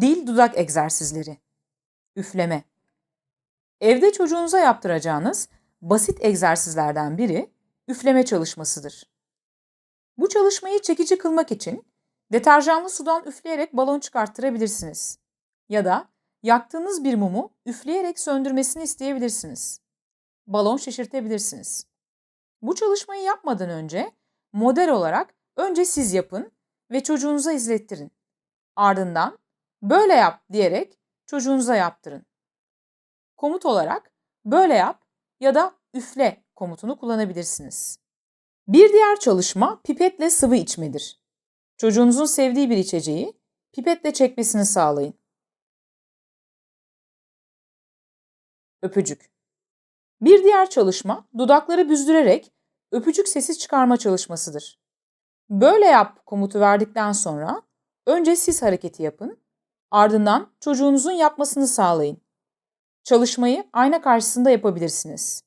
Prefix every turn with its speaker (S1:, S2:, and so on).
S1: Dil dudak egzersizleri. Üfleme. Evde çocuğunuza yaptıracağınız basit egzersizlerden biri üfleme çalışmasıdır. Bu çalışmayı çekici kılmak için deterjanlı sudan üfleyerek balon çıkarttırabilirsiniz. Ya da yaktığınız bir mumu üfleyerek söndürmesini isteyebilirsiniz. Balon şişirtebilirsiniz. Bu çalışmayı yapmadan önce model olarak önce siz yapın ve çocuğunuza izlettirin. Ardından böyle yap diyerek çocuğunuza yaptırın. Komut olarak böyle yap ya da üfle komutunu kullanabilirsiniz. Bir diğer çalışma pipetle sıvı içmedir. Çocuğunuzun sevdiği bir içeceği pipetle çekmesini sağlayın. Öpücük. Bir diğer çalışma dudakları büzdürerek öpücük sesi çıkarma çalışmasıdır. Böyle yap komutu verdikten sonra önce siz hareketi yapın, ardından çocuğunuzun yapmasını sağlayın. Çalışmayı ayna karşısında yapabilirsiniz.